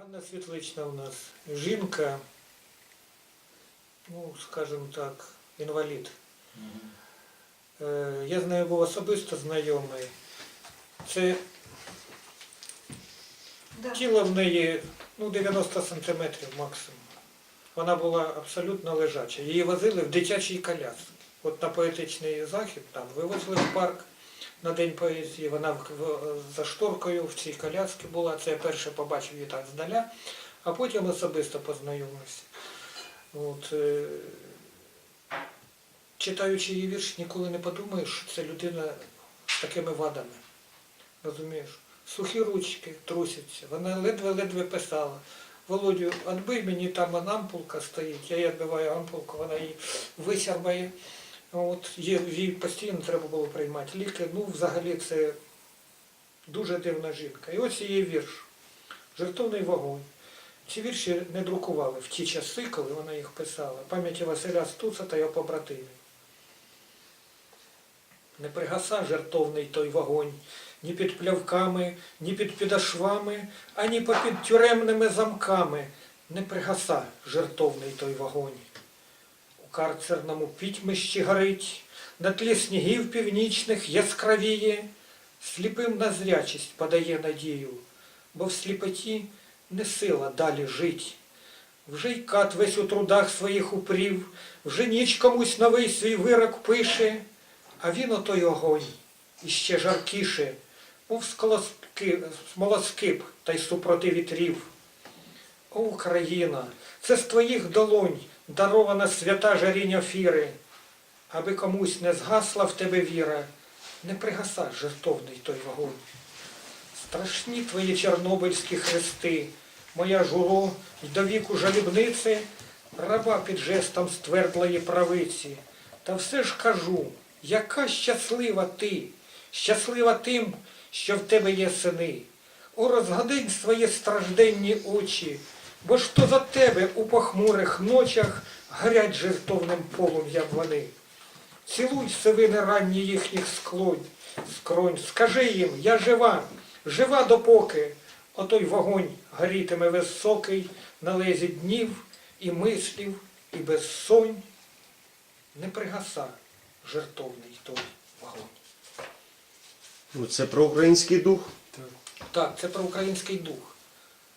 Ганна Світлична у нас жінка, ну, скажімо так, інвалід. Е, Я з нею був особисто знайомий. Це Да. тіло в неї ну, 90 сантиметрів максимум. Вона була абсолютно лежача. Її возили в дитячій колясці. От на поетичний захід там вивезли в парк на День поезії. Вона за шторкою в цій колясці була. Це я перше побачив її так здаля, а потім особисто познайомився. От, е, читаючи її вірш, ніколи не подумаєш, що це людина з такими вадами. Розумієш? Сухі ручки трусяться. Вона ледве-ледве писала. Володю, відбий мені там ампулка стоїть, я їй відбиваю ампулку, вона її висярбає. От, їй, їй постійно треба було приймати ліки. Ну, взагалі, це дуже дивна жінка. І ось її вірш. Жертовний вогонь. Ці вірші не друкували в ті часи, коли вона їх писала. Пам'яті Василя Стуса та його побратимів. Не пригаса жертовний той вогонь, ні під плявками, ні під підошвами, ані попід тюремними замками. Не пригаса жертовний той вогонь. Карцерному пітьмищі горить, на тлі снігів північних яскравіє, сліпим на зрячість подає надію, бо в сліпоті не сила далі жить. Вже й кат весь у трудах своїх упрів, вже ніч комусь новий свій вирок пише, а він отой огонь іще жаркіше, мов смолоскип та й супроти вітрів. О, Україна, це з твоїх долонь дарована свята жарінь офіри, аби комусь не згасла в тебе віра, не пригаса жертовний той вогонь. Страшні твої чорнобильські хрести, моя журо й до віку жалібниці, раба під жестом ствердлої правиці. Та все ж кажу, яка щаслива ти, щаслива тим, що в тебе є сини. О, розгадень свої стражденні очі, бо ж то за тебе у похмурих ночах горять жертовним полум'ям вони. Цілуй сивини ранні їхніх склонь, скронь, скажи їм, я жива, жива допоки, отой вогонь горітиме високий на лезі днів і мислів, і безсонь. Не пригаса жертовний той вогонь. Ну, Це про український дух. Так, це про український дух.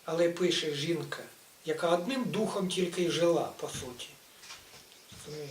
Але пише жінка, яка одним духом тільки й жила, по суті. Розумієш?